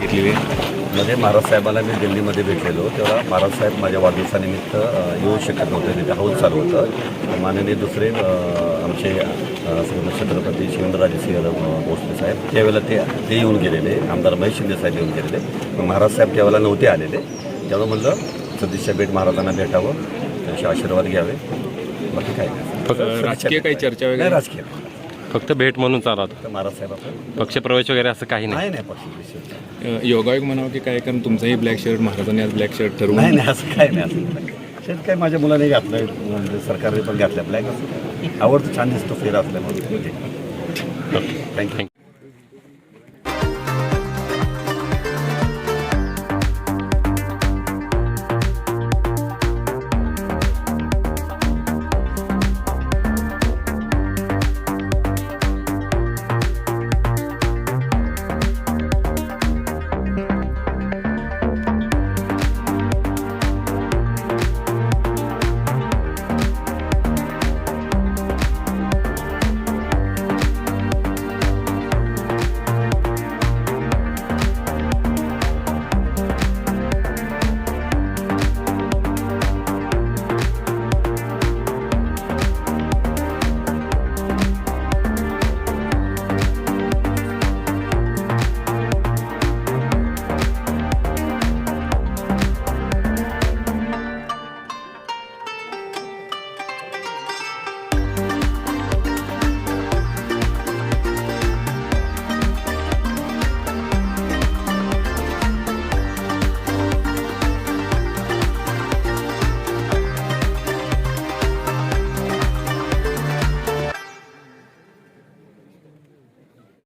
घेतलेली मध्ये महाराज साहेबाला मी दिल्लीमध्ये भेटलेलो. तेव्हा महाराज साहेब माझ्या वाढदिवसानिमित्त येऊ शकत नव्हते. तिथे हाऊस चालू होतं. माननीय दुसरे आमचे श्रीमंत छत्रपती शिवेंद्रराजे सिंह भोसले साहेब त्यावेळेला ते ते येऊन गेलेले. आमदार महेश शिंदे साहेब येऊन गेलेले. मग महाराज साहेब त्यावेळेला नव्हते आलेले. तेव्हा म्हणलं सदस्या भेट महाराजांना भेटावं. त्यांचे आशीर्वाद घ्यावे. बाकी काय नाही. राजकीय काही चर्चा वगैरे? राजकीय. फक्त भेट म्हणून चालत तर महाराज पक्षप्रवेश वगैरे असं काही नाही. नाही नाही पक्ष विषय अ, योगायोग म्हणावं की काय? कारण तुमचंही ब्लॅक शर्ट महाराजांनी आज ब्लॅक शर्ट ठरवून नाही नाही असं काय नाही असं काय शेत काय माझ्या मुलाने घातलं म्हणजे सरकारने पण घातलं ब्लॅक असं काय आवडतं छान दिसतो फेर असल्यामुळे. थँक्यू